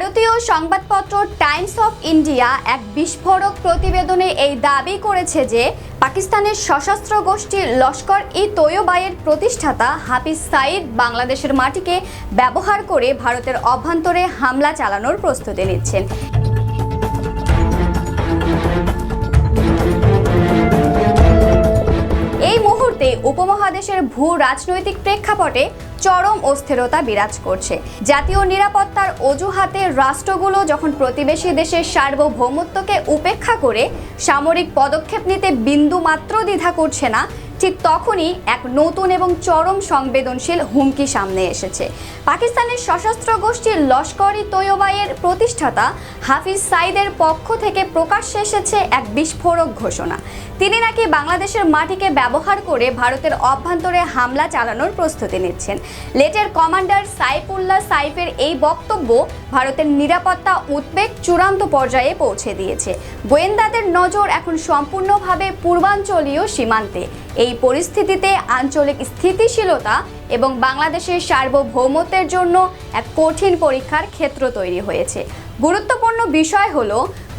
ভারতীয় সংবাদপত্র Times of India এক বিস্ফোরক প্রতিবেদনে এই দাবি করেছে যে পাকিস্তানের সশস্ত্র গোষ্ঠী লস্কর ই তৈয়বায়ের প্রতিষ্ঠাতা হাফিজ সাইদ বাংলাদেশের মাটিকে ব্যবহার করে ভারতের অভ্যন্তরে হামলা চালানোর প্রস্তুতি নিচ্ছেন। এই মুহূর্তে উপমহাদেশের ভূ রাজনৈতিক প্রেক্ষাপটে চরম অস্থিরতা বিরাজ করছে। জাতীয় নিরাপত্তার অজুহাতে রাষ্ট্রগুলো যখন প্রতিবেশী দেশের সার্বভৌমত্বকে উপেক্ষা করে, সামরিক পদক্ষেপ নিতে বিন্দু মাত্র দ্বিধা করছে না ঠিক তখনই এক নতুন এবং চরম সংবেদনশীল হুমকি সামনে এসেছে। পাকিস্তানের সশস্ত্র গোষ্ঠীর লস্করি তৈয়বাইয়ের প্রতিষ্ঠাতা হাফিজ সাইদের পক্ষ থেকে প্রকাশ্যে এসেছে এক বিস্ফোরক ঘোষণা। তিনি নাকি বাংলাদেশের মাটিকে ব্যবহার করে ভারতের অভ্যন্তরে হামলা চালানোর প্রস্তুতি নিচ্ছেন। লেটের কমান্ডার সাইফুল্লাহ সাইফের এই বক্তব্য ভারতের নিরাপত্তা উদ্বেগ চূড়ান্ত পর্যায়ে পৌঁছে দিয়েছে। গোয়েন্দাদের নজর এখন সম্পূর্ণভাবে পূর্বাঞ্চলীয় সীমান্তে। এই পরিস্থিতিতে আঞ্চলিক স্থিতিশীলতা এবং বাংলাদেশের সার্বভৌমত্বের জন্য এক কঠিন পরীক্ষার ক্ষেত্র তৈরি হয়েছে। গুরুত্বপূর্ণ বিষয় হল,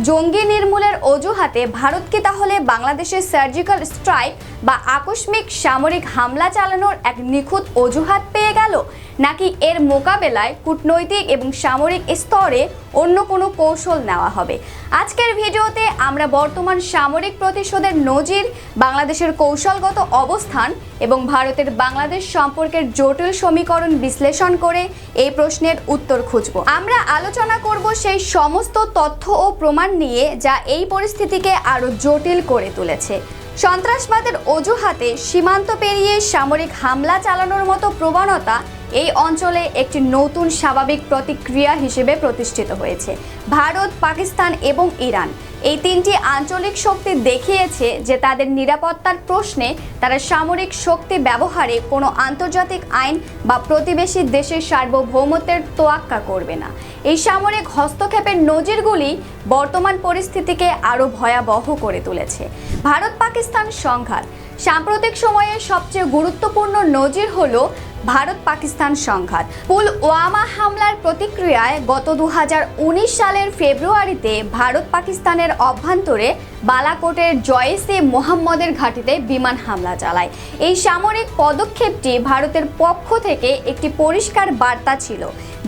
জঙ্গি নির্মূলের অজুহাতে ভারতকে তাহলে বাংলাদেশের সার্জিক্যাল স্ট্রাইক বা আকস্মিক সামরিক হামলা চালানোর এক নিখুঁত অজুহাত পেয়ে গেল, নাকি এর মোকাবেলায় কূটনৈতিক এবং সামরিক স্তরে অন্য কোনো কৌশল নেওয়া হবে? আজকের ভিডিওতে আমরা বর্তমান সামরিক প্রতিশোধের নজির, বাংলাদেশের কৌশলগত অবস্থান এবং ভারতের বাংলাদেশ সম্পর্কের জটিল সমীকরণ বিশ্লেষণ করে এই প্রশ্নের উত্তর খুঁজব। আমরা আলোচনা করব সেই সমস্ত তথ্য ও প্রমাণ নিয়ে, যা এই পরিস্থিতিকে আরও জটিল করে তুলেছে। সন্ত্রাসবাদের অজুহাতে সীমান্ত পেরিয়ে সামরিক হামলা চালানোর মতো প্রবণতা এই অঞ্চলে একটি নতুন স্বাভাবিক প্রতিক্রিয়া হিসেবে প্রতিষ্ঠিত হয়েছে। ভারত, পাকিস্তান এবং ইরান এই তিনটি আঞ্চলিক শক্তি দেখিয়েছে যে তাদের নিরাপত্তার প্রশ্নে তারা সামরিক শক্তি ব্যবহারে কোনো আন্তর্জাতিক আইন বা প্রতিবেশী দেশের সার্বভৌমত্বের তোয়াক্কা করবে না। এই সামরিক হস্তক্ষেপের নজিরগুলি বর্তমান পরিস্থিতিকে আরও ভয়াবহ করে তুলেছে। ভারত পাকিস্তান সংঘাত সাম্প্রতিক সময়ে সবচেয়ে গুরুত্বপূর্ণ নজির হলো ভারত পাকিস্তান সংঘাত। পুলওয়ামা হামলার প্রতিক্রিয়ায় গত দু হাজার উনিশ সালের ফেব্রুয়ারিতে ভারত পাকিস্তানের অভ্যন্তরে বালাকোটের জয়েসে মোহাম্মদের ঘাঁটিতে বিমান হামলা চালায়। এই সামরিক পদক্ষেপটি ভারতের পক্ষ থেকে একটি পরিষ্কার বার্তা ছিল।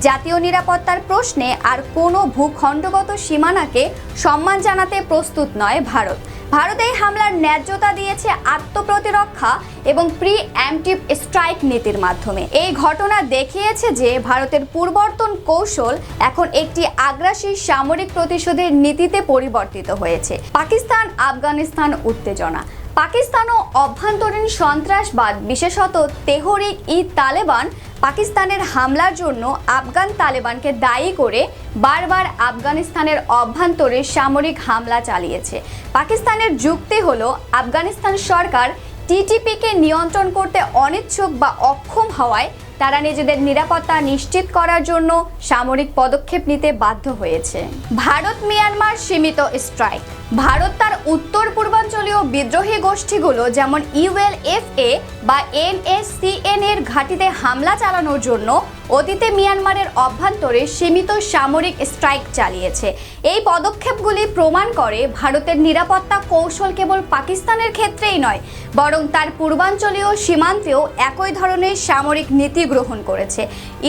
জাতীয় নিরাপত্তার প্রশ্নে আর কোনো ভূখণ্ডগত সীমানাকে সম্মান জানাতে প্রস্তুত নয় ভারত। ভারত এই হামলার ন্যায্যতা দিয়েছে আত্মপ্রতিরক্ষা এবং প্রি অ্যামটিভ স্ট্রাইক নীতির মাধ্যমে। এই ঘটনা দেখিয়েছে যে ভারতের পূর্বর্তন কৌশল এখন একটি আগ্রাসী সামরিক প্রতিশোধের নীতিতে পরিবর্তিত হয়েছে। পাকিস্তান, আফগানিস্তান উত্তেজনা। পাকিস্তান ও অভ্যন্তরীণ সন্ত্রাসবাদ, বিশেষত তেহরিক ই তালেবান, পাকিস্তানের হামলার জন্য আফগান তালেবানকে দায়ী করে বারবার আফগানিস্তানের অভ্যন্তরে সামরিক হামলা চালিয়েছে। পাকিস্তানের যুক্তি হলো, আফগানিস্তান সরকার টিটিপিকে নিয়ন্ত্রণ করতে অনিচ্ছুক বা অক্ষম হওয়ায় তারা নিজেদের নিরাপত্তা নিশ্চিত করার জন্য সামরিক পদক্ষেপ নিতে বাধ্য হয়েছে। ভারত মিয়ানমার সীমিত স্ট্রাইক ভারত তার উত্তর পূর্বাঞ্চলীয় বিদ্রোহী গোষ্ঠীগুলো যেমন ইউএলএফএ বা এনএসসিএন এর ঘাঁটিতে হামলা চালানোর জন্য অতীতে মিয়ানমারের অভ্যন্তরে সীমিত সামরিক স্ট্রাইক চালিয়েছে। এই পদক্ষেপগুলি প্রমাণ করে ভারতের নিরাপত্তা কৌশল কেবল পাকিস্তানের ক্ষেত্রেই নয়, বরং তার পূর্বাঞ্চলীয় সীমান্তেও একই ধরনের সামরিক নীতি গ্রহণ করেছে।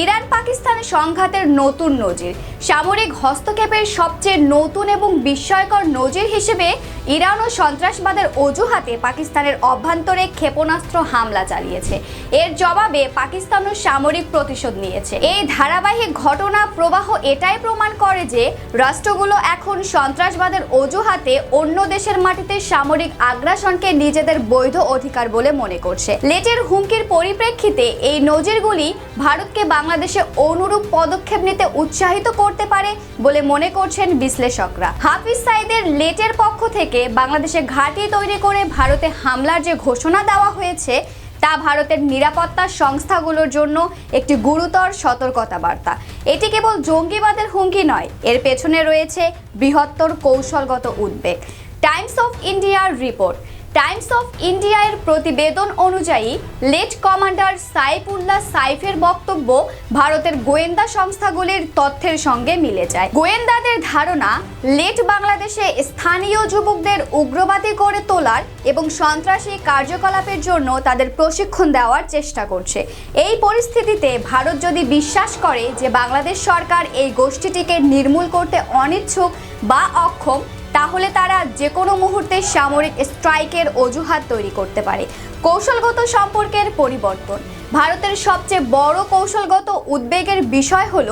ইরান পাকিস্তান সংঘাতের নতুন নজির। সামরিক হস্তক্ষেপের সবচেয়ে নতুন এবং বিস্ময়কর নজির হিসেবে ইরান ও সন্ত্রাসবাদের অজুহাতে পাকিস্তানের অভ্যন্তরে ক্ষেপণাস্ত্র হামলা চালিয়েছে। এর জবাবে পাকিস্তানও সামরিক প্রতিশোধ নিয়েছে। এই ধারাবাহিক ঘটনা প্রবাহ এটাই প্রমাণ করে যে রাষ্ট্রগুলো এখন সন্ত্রাসবাদের অজুহাতে অন্য দেশের মাটিতে সামরিক আগ্রাসনকে নিজেদের বৈধ অধিকার বলে মনে করছে। লেটের হুমকির পরিপ্রেক্ষিতে এই নজিরগুলি ভারতকে বাংলাদেশে অনুরূপ পদক্ষেপ নিতে উৎসাহিত করতে পারে বলে মনে করছেন বিশ্লেষকরা। হাফিজ সাইদের লেটের পক্ষ থেকে বাংলাদেশে ঘাঁটি তৈরি করে ভারতে হামলার যে ঘোষণা দেওয়া হয়েছে, তা ভারতের নিরাপত্তা সংস্থাগুলোর জন্য একটি গুরুতর সতর্কতা বার্তা এটি কেবল জঙ্গিবাদের হুমকি নয়, এর পেছনে রয়েছে বৃহত্তর কৌশলগত উদ্বেগ। টাইমস অফ ইন্ডিয়ার রিপোর্ট। টাইমস অফ ইন্ডিয়া এর প্রতিবেদন অনুযায়ী লেট কমান্ডার সাইফুল্লাহ সাইফের বক্তব্য ভারতের গোয়েন্দা সংস্থাগুলির তথ্যের সঙ্গে মিলে যায়। গোয়েন্দাদের ধারণা, লেট বাংলাদেশে স্থানীয় যুবকদের উগ্রবাদী করে তোলার এবং সন্ত্রাসী কার্যকলাপের জন্য তাদের প্রশিক্ষণ দেওয়ার চেষ্টা করছে। এই পরিস্থিতিতে ভারত যদি বিশ্বাস করে যে বাংলাদেশ সরকার এই গোষ্ঠীটিকে নির্মূল করতে অনিচ্ছুক বা অক্ষম তাহলে তারা যে কোনো মুহূর্তে সামরিক স্ট্রাইকের অজুহাত তৈরি করতে পারে। কৌশলগত সম্পর্কের পরিবর্তন। ভারতের সবচেয়ে বড় কৌশলগত উদ্বেগের বিষয় হল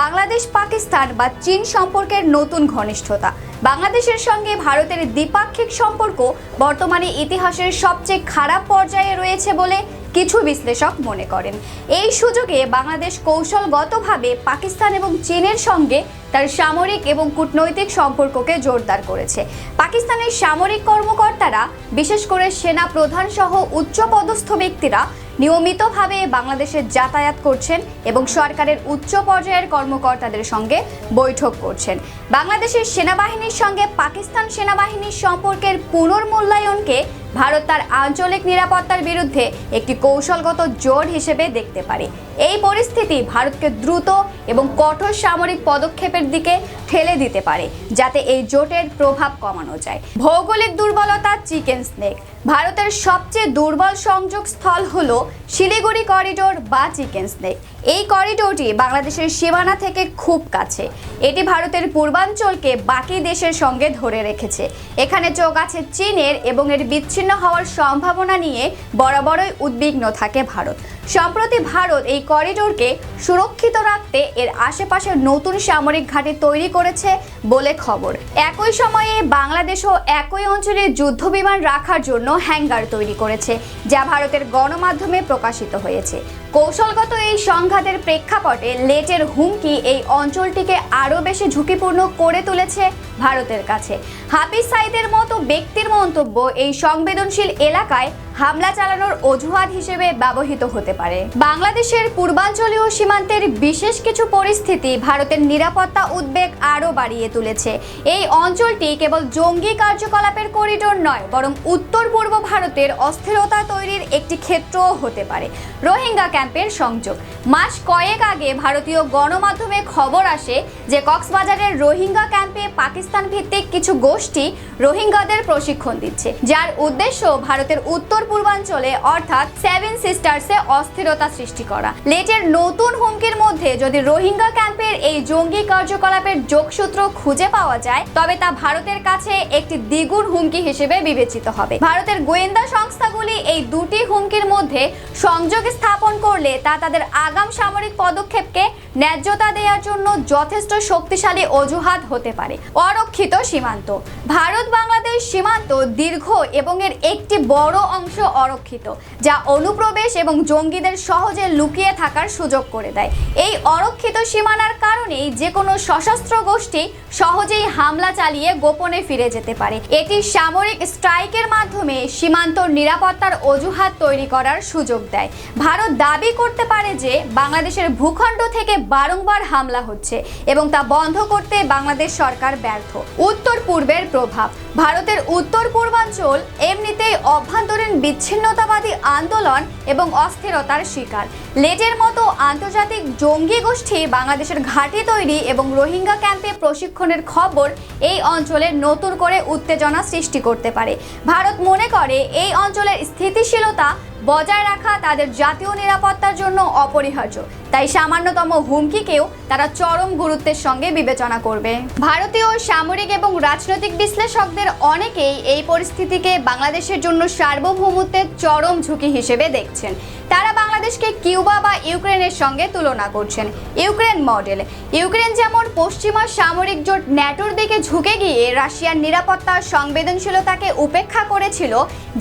বাংলাদেশ, পাকিস্তান বা চীন সম্পর্কের নতুন ঘনিষ্ঠতা। বাংলাদেশের সঙ্গে ভারতের দ্বিপাক্ষিক সম্পর্ক বর্তমানে ইতিহাসের সবচেয়ে খারাপ পর্যায়ে রয়েছে বলে কিছু বিশ্লেষক মনে করেন। এই সুযোগে বাংলাদেশ কৌশলগতভাবে পাকিস্তান এবং চীনের সঙ্গে তার সামরিক এবং কূটনৈতিক সম্পর্ককে জোরদার করেছে। পাকিস্তানের সামরিক কর্মকর্তারা, বিশেষ করে সেনা প্রধান সহ উচ্চপদস্থ ব্যক্তিরা, নিয়মিতভাবে বাংলাদেশে যাতায়াত করছেন এবং সরকারের উচ্চ পর্যায়ের কর্মকর্তাদের সঙ্গে বৈঠক করছেন। বাংলাদেশের সেনাবাহিনীর সঙ্গে পাকিস্তান সেনাবাহিনীর সম্পর্কের পুনর্মূল্যায়নকে ভারত তার আঞ্চলিক নিরাপত্তার বিরুদ্ধে একটি কৌশলগত জোট হিসেবে দেখতে পারে। এই পরিস্থিতি ভারতকে দ্রুত এবং কঠোর সামরিক পদক্ষেপের দিকে ঠেলে দিতে পারে, যাতে এই জোটের প্রভাব কমানো যায়। ভৌগোলিক দুর্বলতা, চিকেন স্নেক। ভারতের সবচেয়ে দুর্বল সংযোগ স্থল হল শিলিগুড়ি করিডোর বা চিকেন স্নেক। এই করিডোরটি বাংলাদেশের সীমানা থেকে খুব কাছে। এটি ভারতের পূর্বাঞ্চলকে বাকি দেশের সঙ্গে ধরে রেখেছে। এখানে চোখ আছে চীনের এবং এর বিচ্ছিন্ন হওয়ার সম্ভাবনা নিয়ে বরাবরই উদ্বিগ্ন থাকে ভারত। সম্প্রতি ভারত এই করিডোরকে সুরক্ষিত রাখতে এর আশেপাশে নতুন সামরিক ঘাঁটি তৈরি করেছে বলে খবর। একই সময়ে বাংলাদেশও একই অঞ্চলে যুদ্ধ বিমান রাখার জন্য হ্যাঙ্গার তৈরি করেছে, যা ভারতের গণমাধ্যমে প্রকাশিত হয়েছে। কৌশলগত এই সংঘাতের প্রেক্ষাপটে লেটের হুমকি এই অঞ্চলটিকে আরও বেশি ঝুঁকিপূর্ণ করে তুলেছে ভারতের কাছে। হাফিজ সাইদের মতো ব্যক্তির মন্তব্য এই সংবেদনশীল এলাকায় হামলা চালানোর অজুহাত হিসেবে ব্যবহৃত হতে পারে। বাংলাদেশের পূর্বাঞ্চলীয় সীমান্তের বিশেষ কিছু পরিস্থিতি ভারতের নিরাপত্তা উদ্বেগ আরও বাড়িয়ে তুলেছে। এই অঞ্চলটি কেবল জঙ্গি কার্যকলাপের করিডোর নয়, বরং উত্তর পূর্ব ভারতের অস্থিরতা তৈরির একটি ক্ষেত্রও হতে পারে। রোহিঙ্গা ক্যাম্পের সংযোগ। মাস কয়েক আগে ভারতীয় গণমাধ্যমে খবর আসে যে কক্সবাজারের রোহিঙ্গা ক্যাম্পে পাকিস্তান ভিত্তিক কিছু গোষ্ঠী রোহিঙ্গাদের প্রশিক্ষণ দিচ্ছে, যার উদ্দেশ্য ভারতের উত্তর পূর্বাঞ্চলে, অর্থাৎ সেভেন সিস্টার্সে অস্থিরতা সৃষ্টি করা। লেটের নতুন হুমকির মধ্যে যদি রোহিঙ্গা ক্যাম্পের এই জঙ্গি কার্যকলাপের যোগসূত্র খুঁজে পাওয়া যায়, তবে তা ভারতের কাছে একটি দ্বিগুণ হুমকি হিসেবে বিবেচিত হবে। ভারতের গোয়েন্দা সংস্থাগুলি এই দুটি হুমকির মধ্যে সংযোগ স্থাপন করলে তা তাদের আগাম সামরিক পদক্ষেপকে ন্যায্যতা দেওয়ার জন্য যথেষ্ট শক্তিশালী অজুহাত হতে পারে। অরক্ষিত সীমান্ত। ভারত বাংলাদেশ সীমান্ত দীর্ঘ এবং এর একটি বড় অংশ অরক্ষিত, যা অনুপ্রবেশ এবং জঙ্গিদের সহজে লুকিয়ে থাকার সুযোগ করে দেয়। এই অরক্ষিত সীমানার কারণেই যে কোনো সশস্ত্র গোষ্ঠী সহজেই হামলা চালিয়ে গোপনে ফিরে যেতে পারে। এটি সামরিক স্ট্রাইকের মাধ্যমে সীমান্ত নিরাপত্তার অজুহাত তৈরি করার সুযোগ দেয়। ভারত দাবি করতে পারে যে, বাংলাদেশের ভূখণ্ড থেকে বারংবার হামলা হচ্ছে এবং তা বন্ধ করতে বাংলাদেশ সরকার ব্যর্থ। উত্তর পূর্বের প্রভাব, ভারতের উত্তর পূর্বাঞ্চল এমনিতেই অভ্যন্তরীণ বিচ্ছিন্নতাবাদী আন্দোলন এবং অস্থিরতার শিকার। লেজের মতো আন্তর্জাতিক জঙ্গি গোষ্ঠী বাংলাদেশের ঘাঁটি তৈরি এবং রোহিঙ্গা ক্যাম্পে প্রশিক্ষণের খবর এই অঞ্চলের নতুন করে উত্তেজনা সৃষ্টি করতে পারে। ভারত মনে করে এই অঞ্চলের স্থিতিশীলতা বজায় রাখা তাদের জাতীয় নিরাপত্তার জন্য অপরিহার্য। তাই সামান্যতম হুমকিকেও তারা চরম গুরুত্বের সঙ্গে বিবেচনা করবে। ভারতীয় সামরিক এবং রাজনৈতিক বিশ্লেষকদের অনেকেই এই পরিস্থিতিকে বাংলাদেশের জন্য সার্বভৌমত্বের চরম ঝুঁকি হিসেবে দেখছেন। তারা বাংলাদেশকে কিউবা বা ইউক্রেনের সঙ্গে তুলনা করছেন। Ukraine model. ইউক্রেন যেমন পশ্চিমা সামরিক জোট ন্যাটোর দিকে ঝুঁকে গিয়ে রাশিয়ার নিরাপত্তা সংবেদনশীলতাকে উপেক্ষা করেছিল,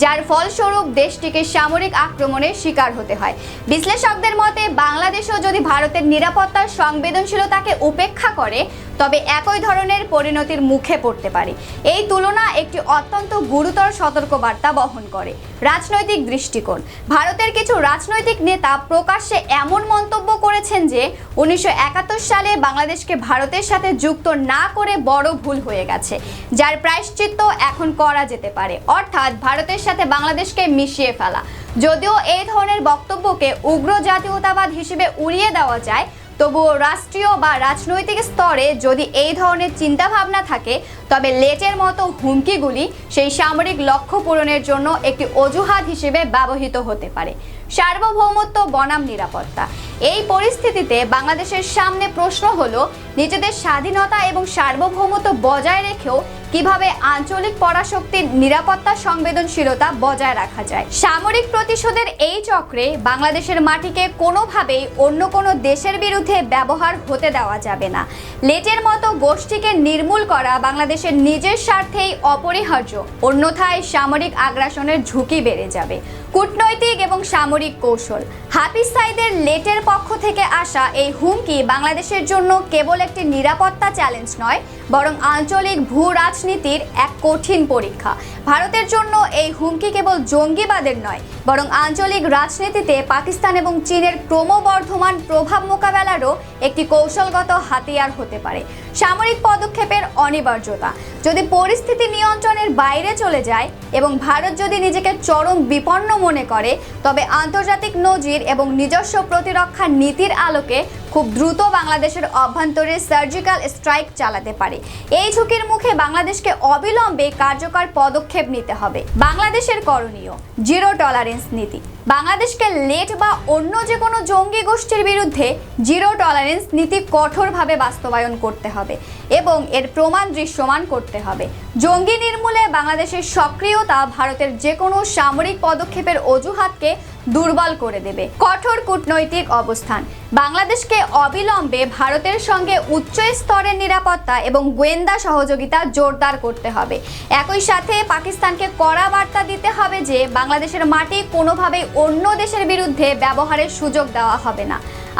যার ফলস্বরূপ দেশটিকে সামরিক আক্রমণের শিকার হতে হয়। বিশ্লেষকদের মতে, বাংলাদেশও যদি ভারতের নিরাপত্তার সংবেদনশীলতাকে উপেক্ষা করে, তবে একই ধরনের পরিণতির মুখে পড়তে পারে। এই তুলনা একটি অত্যন্ত গুরুতর সতর্কবার্তা বহন করে। রাজনৈতিক দৃষ্টিকোণ। ভারতের কিছু রাজনৈতিক নেতা প্রকাশ্যে এমন মন্তব্য করেছেন যে, উনিশশো একাত্তর সালে বাংলাদেশকে ভারতের সাথে যুক্ত না করে বড় ভুল হয়ে গেছে, যার প্রায়শ্চিত্ত এখন করা যেতে পারে। অর্থাৎ, ভারতের সাথে বাংলাদেশকে মিশিয়ে ফেলা। যদিও এই ধরনের বক্তব্যকে উগ্র জাতীয়তাবাদ হিসেবে উড়িয়ে দেওয়া যায়, তবুও রাষ্ট্রীয় বা রাজনৈতিক স্তরে যদি এই ধরনের চিন্তাভাবনা থাকে, তবে লেটের মতো হুমকিগুলি সেই সামরিক লক্ষ্য পূরণের জন্য একটি অজুহাত হিসেবে ব্যবহৃত হতে পারে। সার্বভৌমত্ব, বনাম নিরাপত্তা। এই পরিস্থিতিতে বাংলাদেশের সামনে প্রশ্ন হলো, নিজেদের স্বাধীনতা এবং সার্বভৌমত্ব বজায় রেখেও কীভাবে আঞ্চলিক পরাশক্তির নিরাপত্তা সংবেদনশীলতা বজায় রাখা যায়। সামরিক প্রতিশোধের এই চক্রে বাংলাদেশের মাটিকে কোনোভাবেই অন্য কোনো দেশের বিরুদ্ধে ব্যবহার হতে দেওয়া যাবে না। লেটের মতো গোষ্ঠীকে নির্মূল করা বাংলাদেশের নিজের স্বার্থেই অপরিহার্য। অন্যথায় সামরিক আগ্রাসনের ঝুঁকি বেড়ে যাবে। কূটনৈতিক এবং সামরিক কৌশল। হাফিজ সাইদের লেটের পক্ষ থেকে আসা এই হুমকি বাংলাদেশের জন্য কেবল একটি নিরাপত্তা চ্যালেঞ্জ নয়, বরং আঞ্চলিক ভূ রাজনীতির এক কঠিন পরীক্ষা। ভারতের জন্য এই হুমকি কেবল জঙ্গিবাদের নয়, বরং আঞ্চলিক রাজনীতিতে পাকিস্তান এবং চীনের ক্রমবর্ধমান প্রভাব মোকাবেলারও একটি কৌশলগত হাতিয়ার হতে পারে। সামরিক পদক্ষেপের অনিবার্যতা। যদি পরিস্থিতি নিয়ন্ত্রণের বাইরে চলে যায় এবং ভারত যদি নিজেকে চরম বিপন্ন মনে করে, তবে আন্তর্জাতিক নজির এবং নিজস্ব প্রতিরক্ষা নীতির আলোকে খুব দ্রুত বাংলাদেশের অভ্যন্তরে সার্জিক্যাল স্ট্রাইক চালাতে পারে। এই ঝুঁকির মুখে বাংলাদেশকে অবিলম্বে কার্যকর পদক্ষেপ নিতে হবে। বাংলাদেশের করণীয় জিরো টলারেন্স নীতি। বাংলাদেশকে লেট বা অন্য যে কোনো জঙ্গি গোষ্ঠীর বিরুদ্ধে জিরো টলারেন্স নীতি কঠোরভাবে বাস্তবায়ন করতে হবে এবং এর প্রমাণ দৃশ্যমান করতে হবে। জঙ্গি নির্মূলে বাংলাদেশের সক্রিয়তা ভারতের যে কোনো সামরিক পদক্ষেপের অজুহাতকে দুর্বল করে দেবে। কঠোর কূটনৈতিক অবস্থান। বাংলাদেশকে অবিলম্বে ভারতের সঙ্গে উচ্চ স্তরের নিরাপত্তা এবং গোয়েন্দা সহযোগিতা জোরদার করতে হবে। একই সাথে পাকিস্তানকে কড়া বার্তা দিতে হবে যে, বাংলাদেশের মাটি কোনোভাবেই অন্য দেশের বিরুদ্ধে ব্যবহারের সুযোগ দেওয়া হবে না।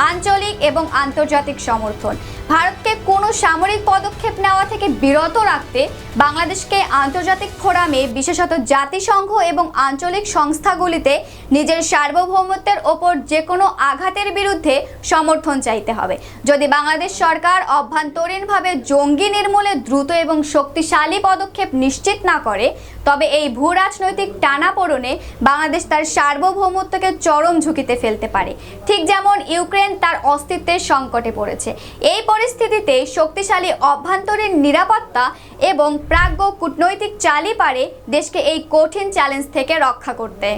আঞ্চলিক এবং আন্তর্জাতিক সমর্থন। ভারতকে কোনো সামরিক পদক্ষেপ নেওয়া থেকে বিরত রাখতে বাংলাদেশকে আন্তর্জাতিক ফোরামে, বিশেষত জাতিসংঘ এবং আঞ্চলিক সংস্থাগুলিতে নিজের সার্বভৌমত্বের ওপর যে কোনো আঘাতের বিরুদ্ধে সমর্থন চাইতে হবে। যদি বাংলাদেশ সরকার অভ্যন্তরীণভাবে জঙ্গি নির্মূলে দ্রুত এবং শক্তিশালী পদক্ষেপ নিশ্চিত না করে, তবে এই ভূ রাজনৈতিক টানাপোড়নে বাংলাদেশ তার সার্বভৌমত্বকে চরম ঝুঁকিতে ফেলতে পারে। ঠিক যেমন ইউক্রেন তার অস্তিত্বের সংকটে পড়েছে। এই পরিস্থিতিতে শক্তিশালী অভ্যন্তরীণ নিরাপত্তা এবং প্রাজ্ঞ কূটনৈতিক চালই পারে দেশকে এই কঠিন চ্যালেঞ্জ থেকে রক্ষা করতে।